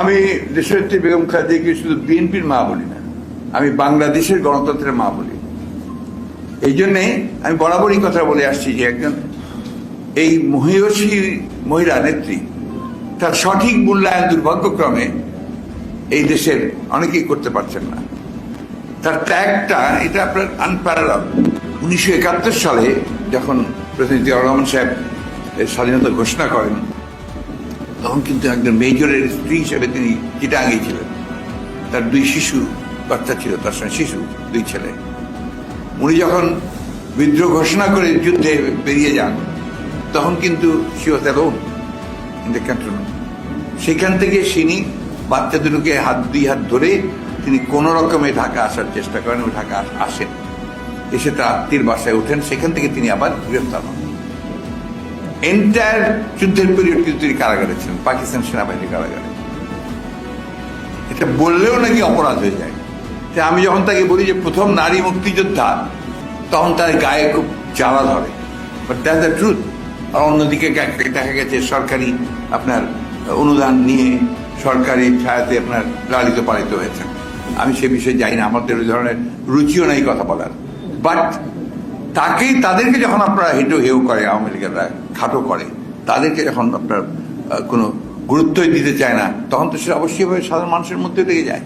আমি দেশনেত্রী বেগম খাদিকে শুধু বিএনপির মা বলি না, আমি বাংলাদেশের গণতন্ত্রের মা বলি। এই জন্যে আমি বরাবরই কথা বলে আসছি যে একজন এই মহিষী মহিলা নেত্রী, তার সঠিক মূল্যায়ন দুর্ভাগ্যক্রমে এই দেশের অনেকেই করতে পারছেন না। তার ত্যাগটা, এটা আপনার আনপ্যারাল উনিশশো একাত্তর সালে যখন জিয়াউর রহমান সাহেব স্বাধীনতা ঘোষণা করেন তখন কিন্তু একজন মেজরের স্ত্রী হিসেবে তিনি যেটা চিটাঙ্গি ছিলেন। তার দুই শিশু, বাচ্চা ছিল, তার সঙ্গে শিশু, দুই ছেলে। উনি যখন বিদ্রোহ ঘোষণা করে যুদ্ধে বেরিয়ে যান, তখন কিন্তু সেখান থেকে তিনি বাচ্চা দুটোকে হাত, দুই হাত ধরে তিনি কোন রকমে ঢাকা আসার চেষ্টা করেন ঢাকা আসেন। এসে তার আত্মীর বাসায় ওঠেন। সেখান থেকে তিনি আবার গ্রেফতার হন এন্টায়ার যুদ্ধের পিরিয়ড কিন্তু তিনি কারাগারে ছিলেন, পাকিস্তান সেনাবাহিনীর কারাগারে। এটা বললেও নাকি অপরাধ হয়ে যায়। তা আমি যখন তাকে বলি যে প্রথম নারী মুক্তিযোদ্ধা, তখন তার গায়ে খুব জ্বালা ধরে। বাট দ্যাট দ্য ট্রুথ আর অন্যদিকে দেখা গেছে সরকারি আপনার অনুদান নিয়ে সরকারি ছায়াতে আপনার লালিত পালিত হয়েছে আমি সে বিষয়ে জানি না আমাদের ওই ধরনের রুচিও নাই কথা বলার। বাট তাকেই, তাদেরকে যখন আপনারা হেঁটো হেউ করে, আওয়ামী লীগের খাটো করে, তাদেরকে যখন আপনার কোনো গুরুত্বই দিতে চায় না, তখন তো সে অবশ্যই সাধারণ মানুষের মধ্যে লেগে যায়।